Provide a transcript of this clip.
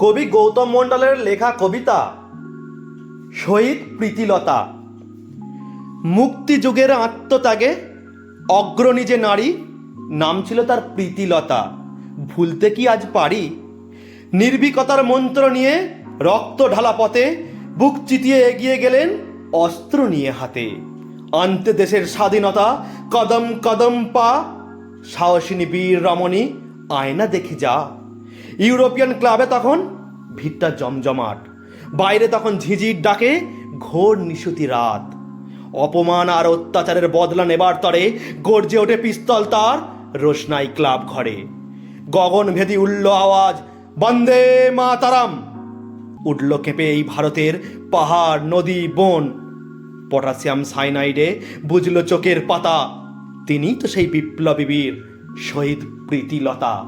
কবি গৌতম মণ্ডলের লেখা কবিতা, শহীদ প্রীতিলতা। মুক্তিযুগের আত্মত্যাগে অগ্রণী যে নারী, নাম ছিল তার প্রীতিলতা। ভুলতে কি আজ পারি? নির্ভীকতার মন্ত্র নিয়ে রক্ত ঢালা পথে বুক চিতিয়ে এগিয়ে গেলেন অস্ত্র নিয়ে হাতে। আনতে দেশের স্বাধীনতা, কদম কদম পা, সাহসিনী বীর রমণী, আয়না দেখি যা। ইউরোপিয়ান ক্লাবে তখন ভিড়টা জমজমাট। বাইরে তখন ঝিঝির ডাকে ঘোর নিশুতি রাত। অপমান আর অত্যাচারের বদলা নেবার তরে গর্জে ওঠে পিস্তল তার রোশনাই ক্লাব ঘরে। গগন ভেদি উল্ল আওয়াজ, বন্দে মাতারাম! উঠল কেঁপে এই ভারতের পাহাড়, নদী, বন। পটাশিয়াম সাইনাইডে বুঝল চোখের পাতা। তিনি তো সেই বিপ্লবী বীর, শহীদ প্রীতিলতা।